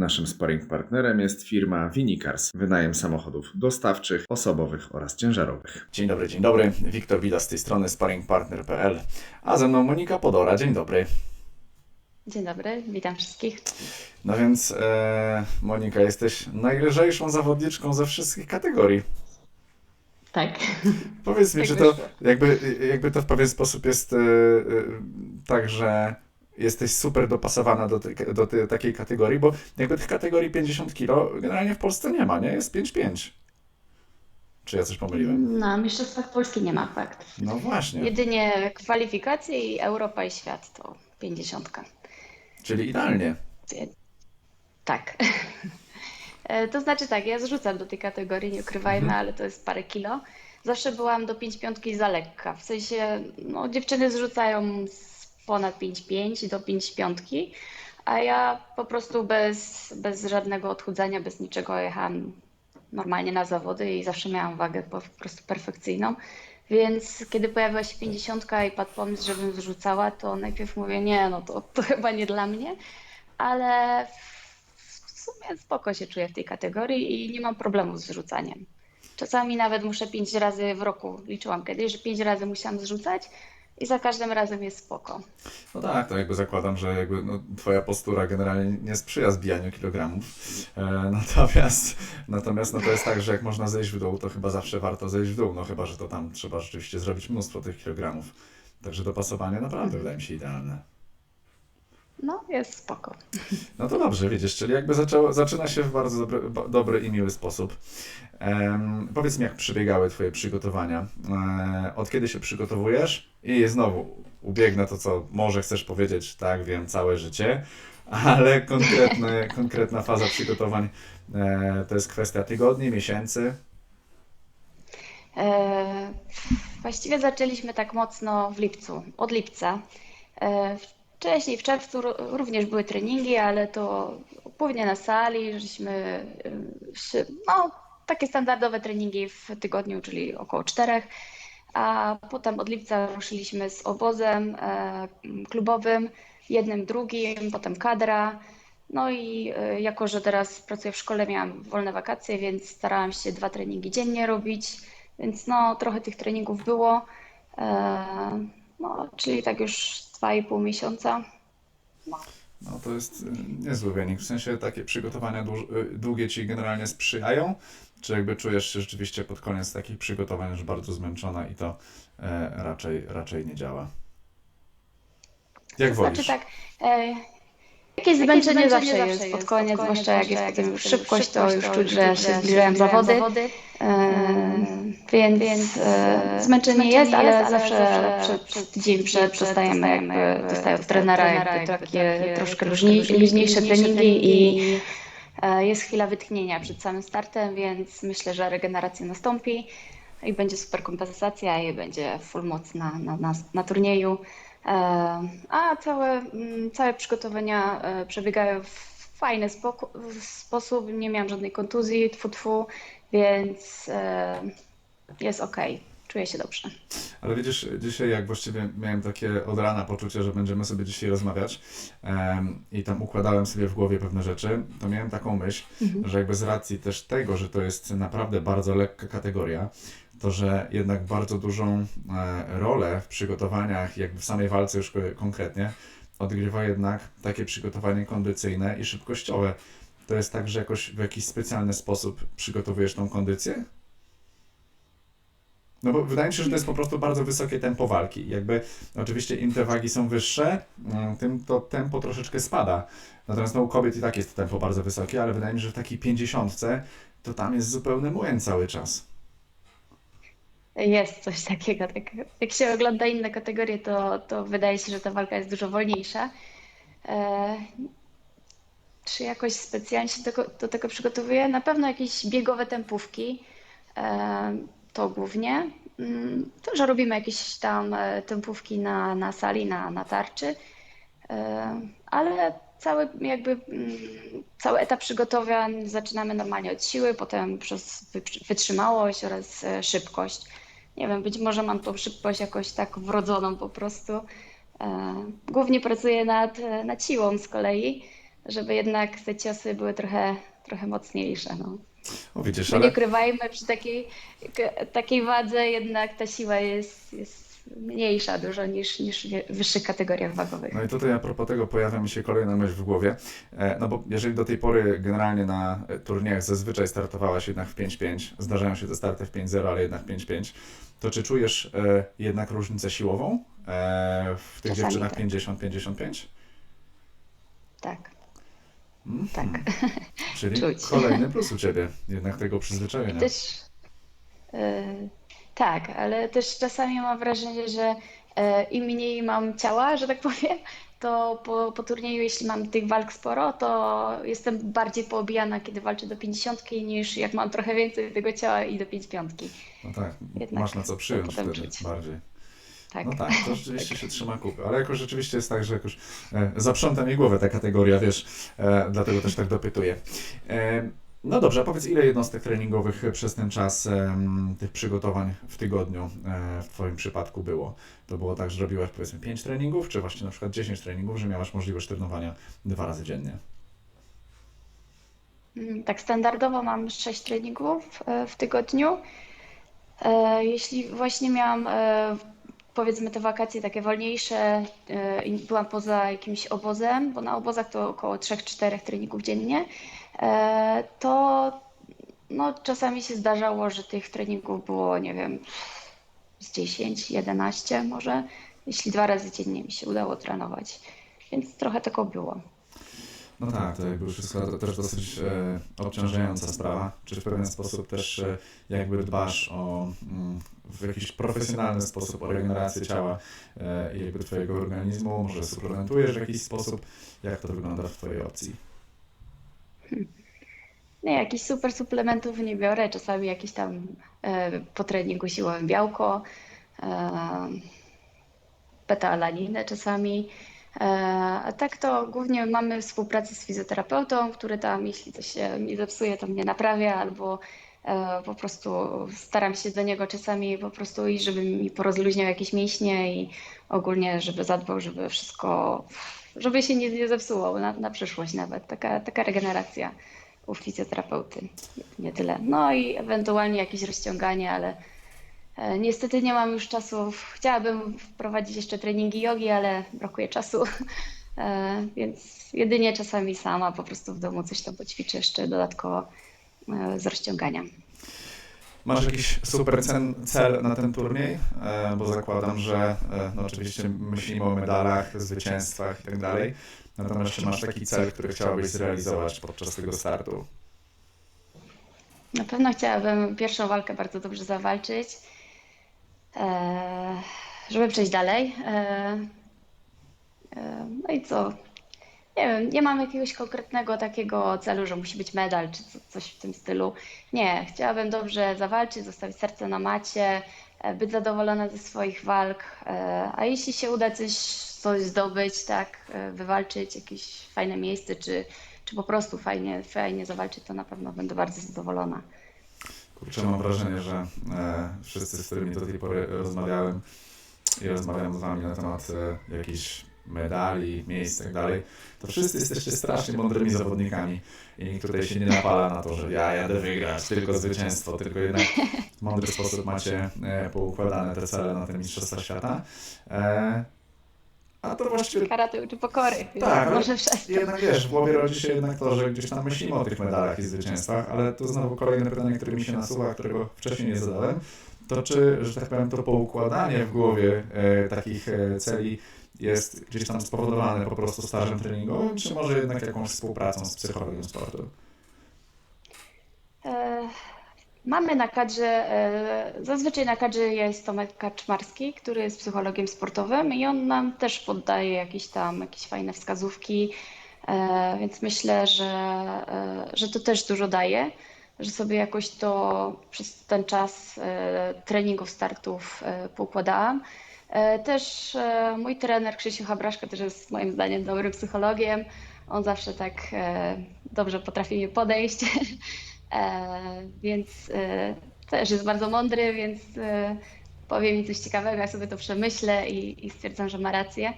Naszym sparring partnerem jest firma Vinicars, wynajem samochodów dostawczych, osobowych oraz ciężarowych. Dzień dobry, dzień dobry. Wiktor Wida z tej strony sparringpartner.pl, a ze mną Monika Podora. Dzień dobry. Dzień dobry, witam wszystkich. No więc e, Monika, jesteś najlżejszą zawodniczką ze wszystkich kategorii. Tak. Powiedz mi, Tak czy to jakby, jakby to w pewien sposób jest e, e, tak, że jesteś super dopasowana do, tej- do tej, takiej kategorii, bo jakby tych kategorii 50 kg generalnie w Polsce nie ma, nie? Jest 5-5. Czy ja coś pomyliłem? Na Mistrzostwach Polski nie ma fakt. No właśnie, Jedynie kwalifikacje i Europa i świat to 50. czyli idealnie. Tak. E, To znaczy tak, ja zrzucam do tej kategorii, nie ukrywajmy, Mhm. ale to jest parę kilo. Zawsze byłam do 5 piątki za lekka. W sensie, no dziewczyny zrzucają z ponad 5,5 do 5 piątki, a ja po prostu bez, bez żadnego odchudzania, bez niczego jechałam normalnie na zawody i zawsze miałam wagę po prostu perfekcyjną. Więc kiedy pojawiła się 50 i padł pomysł, żebym zrzucała, to najpierw mówię, nie, no to, to chyba nie dla mnie, ale w sumie spoko się czuję w tej kategorii i nie mam problemu z zrzucaniem. Czasami nawet muszę pięć razy w roku, liczyłam kiedyś, że pięć razy musiałam zrzucać i za każdym razem jest spoko. No tak, to jakby zakładam, że jakby no, twoja postura generalnie nie sprzyja zbijaniu kilogramów. E, natomiast natomiast no, to jest tak, że jak można zejść w dół, to chyba zawsze warto zejść w dół, no chyba, że to tam trzeba rzeczywiście zrobić mnóstwo tych kilogramów. Także dopasowanie naprawdę wydaje mi się idealne. No, jest spoko. No to dobrze, widzisz, czyli jakby zaczęło, zaczyna się w bardzo dobry, dobry i miły sposób. Em, powiedz mi, jak przebiegały Twoje przygotowania? E, od kiedy się przygotowujesz? I znowu ubiegnę to, co może chcesz powiedzieć, tak, wiem, całe życie, ale konkretny, konkretna faza przygotowań e, to jest kwestia tygodni, miesięcy. E, Właściwie zaczęliśmy tak mocno w lipcu, od lipca. E, Wcześniej w czerwcu ró- również były treningi, ale to głównie na sali, żeśmy e, no, takie standardowe treningi w tygodniu, czyli około czterech. A potem od lipca ruszyliśmy z obozem e, klubowym, jednym, drugim, potem kadra. No i e, jako, że teraz pracuję w szkole, miałam wolne wakacje, więc starałam się dwa treningi dziennie robić, więc no trochę tych treningów było. E, No, czyli tak już dwa i pół miesiąca. No to jest y, niezły wynik. W sensie takie przygotowania y, długie Ci generalnie sprzyjają? Czy jakby czujesz się rzeczywiście pod koniec takich przygotowań już bardzo zmęczona i to e, raczej, raczej nie działa? Jak wolisz? Znaczy tak, e, jakieś zmęczenie zawsze jest pod koniec, zwłaszcza jak jest potem już szybkość, to już czuć, że się zbliżają zawody. E, Więc e, zmęczenie jest, ale zawsze przed, tydzień przed dostajemy jakby, dostaję od trenera jakby takie troszkę luźniej, luźniejsze treningi i e, jest chwila wytchnienia przed samym startem, więc myślę, że regeneracja nastąpi i będzie super kompensacja i będzie full moc na, na, na, na turnieju. E, A całe, mm, całe przygotowania e, przebiegają w fajny sposób. Nie miałam żadnej kontuzji, tfu, tfu, więc e, jest ok. Czuję się dobrze. Ale widzisz, dzisiaj jak właściwie miałem takie od rana poczucie, że będziemy sobie dzisiaj rozmawiać em, i tam układałem sobie w głowie pewne rzeczy, to miałem taką myśl, że jakby z racji też tego, że to jest naprawdę bardzo lekka kategoria, to że jednak bardzo dużą e, rolę w przygotowaniach, jakby w samej walce już ko- konkretnie, odgrywa jednak takie przygotowanie kondycyjne i szybkościowe. To jest tak, że jakoś w jakiś specjalny sposób przygotowujesz tą kondycję? No bo wydaje mi się, że to jest po prostu bardzo wysokie tempo walki. Jakby oczywiście im te wagi są wyższe, mm, tym to tempo troszeczkę spada. Natomiast no, u kobiet i tak jest tempo bardzo wysokie, ale wydaje mi się, że w takiej pięćdziesiątce to tam jest zupełny młyn cały czas. Jest coś takiego. Tak, jak się ogląda inne kategorie, to, to wydaje się, że ta walka jest dużo wolniejsza. E, czy jakoś specjalnie się do, do tego przygotowuję? Na pewno jakieś biegowe tempówki, e, to głównie. Mm, To, że robimy jakieś tam e, tempówki na, na sali, na, na tarczy, E, ale cały jakby mm, cały etap przygotowań zaczynamy normalnie od siły, potem przez wytrzymałość oraz e, szybkość. Nie wiem, być może mam tą szybkość jakoś tak wrodzoną po prostu. E, Głównie pracuję nad, nad siłą z kolei, żeby jednak te ciosy były trochę, trochę mocniejsze. No. O widzisz, nie ukrywajmy, przy takiej, takiej wadze jednak ta siła jest, jest mniejsza dużo niż, niż w wyższych kategoriach wagowych. No i tutaj a propos tego pojawia mi się kolejna myśl w głowie. E, No bo jeżeli do tej pory generalnie na turniejach zazwyczaj startowałaś jednak w 5-5, zdarzają się te starty w 5-0, ale jednak 5-5, to czy czujesz e, jednak różnicę siłową e, w tych Czasami dziewczynach tak. 50-55? Tak, Mhm. tak. Czyli Czuć. kolejny plus u Ciebie, jednak tego przyzwyczajenia. Też, e, tak, ale też czasami mam wrażenie, że e, im mniej mam ciała, że tak powiem, to po, po turnieju, jeśli mam tych walk sporo, to jestem bardziej poobijana, kiedy walczę do 50 niż jak mam trochę więcej tego ciała i do 5 piątki. No tak, Jednak masz na co przyjąć wtedy czuć. bardziej. Tak. No tak, to rzeczywiście się trzyma kupy, ale jakoś rzeczywiście jest tak, że jakoś e, zaprząta mi głowę ta kategoria, wiesz, e, dlatego też tak dopytuję. E, no dobrze, powiedz ile jednostek treningowych przez ten czas em, tych przygotowań w tygodniu e, w Twoim przypadku było? To było tak, że robiłaś powiedzmy 5 treningów, czy właśnie na przykład 10 treningów, że miałaś możliwość trenowania dwa razy dziennie? Mm, Tak, standardowo mam 6 treningów e, w tygodniu. E, Jeśli właśnie miałam, e, powiedzmy, te wakacje takie wolniejsze i byłam poza jakimś obozem, bo na obozach to około 3-4 treningów dziennie, to no, czasami się zdarzało, że tych treningów było, nie wiem, z 10, 11 może, jeśli dwa razy dziennie mi się udało trenować. Więc trochę tego było. No tak, to jakby wszystko to też dosyć e, obciążająca sprawa. Czy w pewien sposób też e, jakby dbasz o mm, w jakiś profesjonalny sposób o regenerację ciała e, i jakby Twojego organizmu? Może suplementujesz w jakiś sposób? Jak to wygląda w Twojej opcji? Nie, jakichś super suplementów nie biorę. Czasami jakieś tam e, po treningu siłowym białko, e, beta-alaninę czasami. E, a tak to głównie mamy współpracę z fizjoterapeutą, który tam, jeśli coś się mi zepsuje, to mnie naprawia, albo e, po prostu staram się do niego czasami po prostu iść, żeby mi porozluźniał jakieś mięśnie i ogólnie, żeby zadbał, żeby wszystko, żeby się nie, nie zepsuło na, na przyszłość nawet. Taka, taka regeneracja u fizjoterapeuty. Nie tyle. No i ewentualnie jakieś rozciąganie, ale e, niestety nie mam już czasu. Chciałabym wprowadzić jeszcze treningi jogi, ale brakuje czasu. E, Więc jedynie czasami sama po prostu w domu coś tam poćwiczę jeszcze dodatkowo e, z rozciągania. Masz jakiś super cel na ten turniej? E, bo zakładam, że e, no oczywiście myślimy o medalach, zwycięstwach i tak dalej. Natomiast czy masz taki cel, który chciałabyś zrealizować podczas tego startu? Na pewno chciałabym pierwszą walkę bardzo dobrze zawalczyć, e, żeby przejść dalej. No i co? Nie wiem, nie mam jakiegoś konkretnego takiego celu, że musi być medal czy co- coś w tym stylu. Nie, chciałabym dobrze zawalczyć, zostawić serce na macie, e, być zadowolona ze swoich walk, e, a jeśli się uda coś, coś zdobyć, tak, e, wywalczyć jakieś fajne miejsce, czy, czy po prostu fajnie, fajnie zawalczyć, to na pewno będę bardzo zadowolona. Kurczę, mam wrażenie, że e, wszyscy, z którymi do tej pory rozmawiałem i rozmawiam z Wami na temat e, jakichś medali, miejsc i tak dalej, to wszyscy jesteście strasznie mądrymi zawodnikami i nikt tutaj się nie napala na to, że ja jadę wygrać, tylko zwycięstwo, tylko jednak w mądry sposób macie e, poukładane te cele na te Mistrzostwa Świata. E, a to właściwie Karate uczy pokory, Tak, ale może to. jednak wiesz, w głowie rodzi się jednak to, że gdzieś tam myślimy o tych medalach i zwycięstwach, ale to znowu kolejne pytanie, które mi się nasuwa, którego wcześniej nie zadałem, to czy, że tak powiem, to poukładanie w głowie e, takich e, celi jest gdzieś tam spowodowane po prostu stażem treningowym, czy może jednak jakąś współpracą z psychologiem sportu? E, Mamy na kadrze, e, zazwyczaj na kadrze jest Tomek Kaczmarski, który jest psychologiem sportowym i on nam też poddaje jakieś tam jakieś fajne wskazówki, e, więc myślę, że, że to też dużo daje, że sobie jakoś to przez ten czas treningów, startów poukładałam. E, Też e, mój trener Krzysiu Habraszko też jest moim zdaniem dobrym psychologiem. On zawsze tak e, dobrze potrafi mnie podejść. Więc też jest bardzo mądry, więc powie mi coś ciekawego, ja sobie to przemyślę i, i stwierdzam, że ma rację.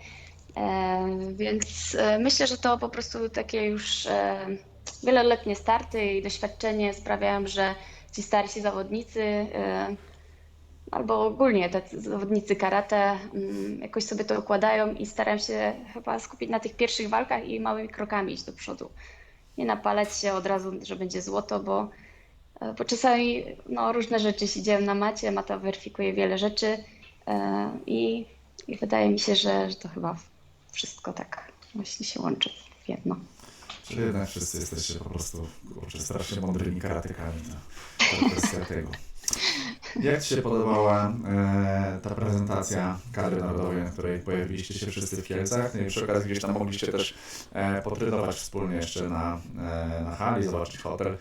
Więc myślę, że to po prostu takie już wieloletnie starty i doświadczenie sprawiają, że ci starsi zawodnicy albo ogólnie te zawodnicy karate mm, jakoś sobie to układają i staram się chyba skupić na tych pierwszych walkach i małymi krokami iść do przodu. Nie napalać się od razu, że będzie złoto, bo, e, bo czasami no, różne rzeczy się dzieją na macie, mata weryfikuje wiele rzeczy e, i, i wydaje mi się, że, że to chyba wszystko tak właśnie się łączy w jedno. Czy jednak wszyscy jesteście po prostu strasznie mądrymi karatykami. No. To kwestia tego. Jak Ci się podobała e, ta prezentacja kadry narodowej, na której pojawiliście się wszyscy w Kielcach? No i przy okazji gdzieś tam mogliście też e, potrynować wspólnie jeszcze na, e, na hali, zobaczyć hotel.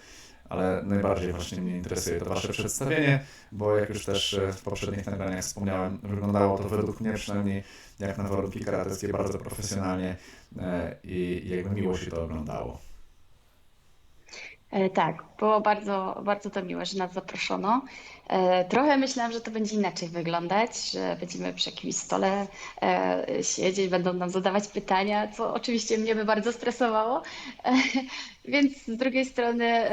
Ale najbardziej właśnie mnie interesuje to Wasze przedstawienie, bo jak już też e, w poprzednich nagraniach wspomniałem, wyglądało to według mnie przynajmniej jak na warunki karateckie bardzo profesjonalnie e, i jakby miło się to oglądało. E, Tak, było bardzo, bardzo to miłe, że nas zaproszono. E, Trochę myślałam, że to będzie inaczej wyglądać, że będziemy przy jakimś stole e, siedzieć, będą nam zadawać pytania, co oczywiście mnie by bardzo stresowało. Więc z drugiej strony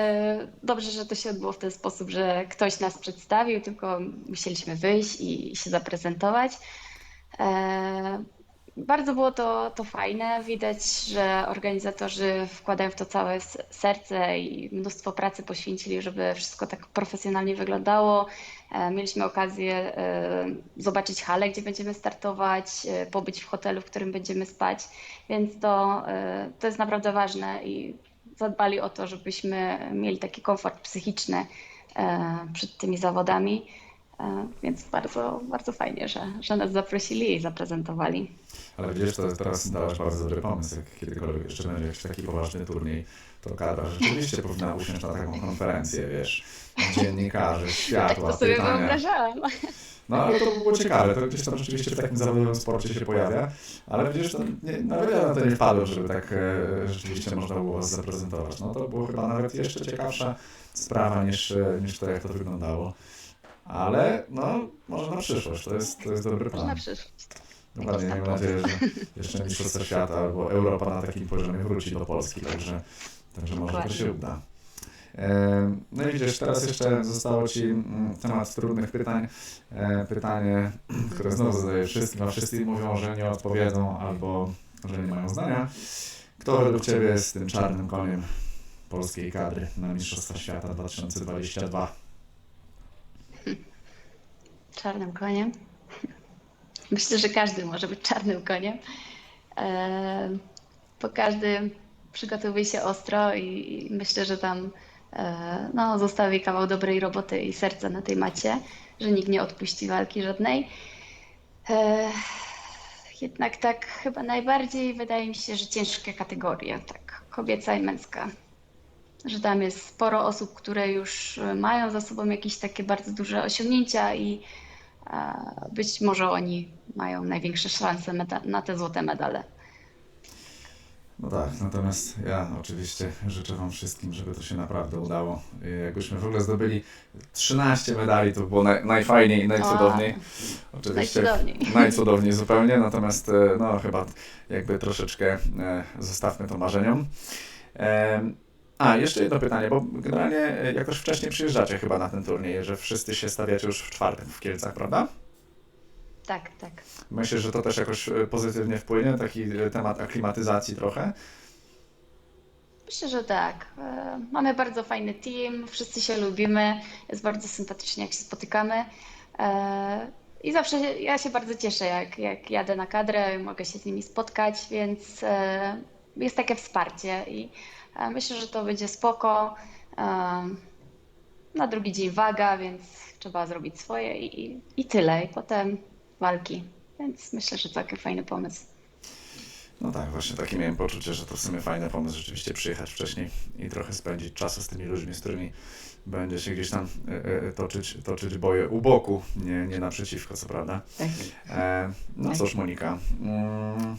dobrze, że to się odbyło w ten sposób, że ktoś nas przedstawił, tylko musieliśmy wyjść i się zaprezentować. Bardzo było to, to fajne. Widać, że organizatorzy wkładają w to całe serce i mnóstwo pracy poświęcili, żeby wszystko tak profesjonalnie wyglądało. E, Mieliśmy okazję e, zobaczyć halę, gdzie będziemy startować, e, pobyć w hotelu, w którym będziemy spać, więc to, to jest naprawdę ważne i zadbali o to, żebyśmy mieli taki komfort psychiczny przed tymi zawodami. E, Więc bardzo, bardzo fajnie, że, że nas zaprosili i zaprezentowali. Ale widzisz, to teraz dałaś bardzo dobry pomysł, jak kiedykolwiek jeszcze będzie jakiś taki poważny turniej, to kadra rzeczywiście powinna usiąść na taką konferencję, wiesz, dziennikarzy, Tak światła, to sobie pytania. wyobrażałam. No ale to by było ciekawe, to gdzieś tam rzeczywiście w takim zawodowym sporcie się pojawia, ale widzisz, to nie, nawet ja na to nie wpadłem, żeby tak e, rzeczywiście można było was zaprezentować. No to było chyba nawet jeszcze ciekawsza sprawa niż, e, niż to, jak to wyglądało. Ale no, może na przyszłość, to jest, to jest dobry Może na plan. przyszłość. Dokładnie, Jakiś mam nadzieję, że jeszcze Mistrzostwa Świata albo Europa na takim poziomie wróci do Polski, także, także może to się uda. No i widzisz, teraz jeszcze zostało Ci mm, temat trudnych pytań. E, Pytanie, które znowu zadaję wszystkim, a wszyscy mówią, że nie odpowiedzą albo że nie mają zdania. Kto według Ciebie jest tym czarnym koniem polskiej kadry na Mistrzostwa Świata 2022? Czarnym koniem. Myślę, że każdy może być czarnym koniem. Bo każdy przygotowuje się ostro i myślę, że tam e, no, zostawi kawał dobrej roboty i serca na tej macie, że nikt nie odpuści walki żadnej. E, Jednak tak chyba najbardziej wydaje mi się, że ciężkie kategorie, tak kobieca i męska. Że tam jest sporo osób, które już mają za sobą jakieś takie bardzo duże osiągnięcia i być może oni mają największe szanse na te złote medale. No tak, natomiast ja oczywiście życzę Wam wszystkim, żeby to się naprawdę udało. Jakbyśmy w ogóle zdobyli 13 medali, to by było naj, najfajniej i najcudowniej. Oczywiście Najcudowniej. najcudowniej zupełnie, natomiast e, no chyba jakby troszeczkę e, zostawmy to marzeniom. Em, A, jeszcze jedno pytanie, bo generalnie e, jakoś wcześniej przyjeżdżacie chyba na ten turniej, że wszyscy się stawiacie już w czwartek w Kielcach, prawda? Tak, tak. Myślę, że to też jakoś e, pozytywnie wpłynie, taki e, temat aklimatyzacji trochę. Myślę, że tak. Mamy bardzo fajny team, wszyscy się lubimy, jest bardzo sympatycznie, jak się spotykamy. I zawsze ja się bardzo cieszę, jak, jak jadę na kadrę i mogę się z nimi spotkać, więc jest takie wsparcie i myślę, że to będzie spoko. E, Na drugi dzień waga, więc trzeba zrobić swoje i, i, tyle. I potem walki. Więc myślę, że to taki fajny pomysł. No tak, właśnie takie miałem poczucie, że to w sumie fajny pomysł rzeczywiście przyjechać wcześniej i trochę spędzić czasu z tymi ludźmi, z którymi będzie się gdzieś tam e, e, toczyć, toczyć boje u boku, nie, nie naprzeciwko, co prawda. Tak. E, no cóż, Monika, mm,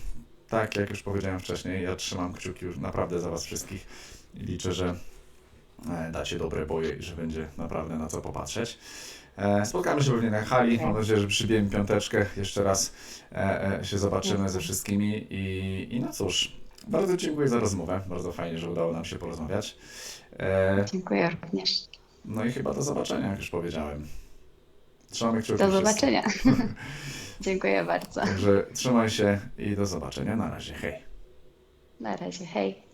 tak jak już powiedziałem wcześniej, ja trzymam kciuki już naprawdę za Was wszystkich i liczę, że e, dacie dobre boje i że będzie naprawdę na co popatrzeć. E, spotkamy się pewnie na hali. Tak. Mam nadzieję, że przybijemy piąteczkę. Jeszcze raz e, się zobaczymy ze wszystkimi. I, I no cóż, bardzo dziękuję za rozmowę. Bardzo fajnie, że udało nam się porozmawiać. Dziękuję również. no i chyba do zobaczenia, jak już powiedziałem. Trzymamy kciuki Do wszyscy. zobaczenia. Dziękuję bardzo. Także trzymaj się i do zobaczenia. Na razie. Hej. Na razie, hej.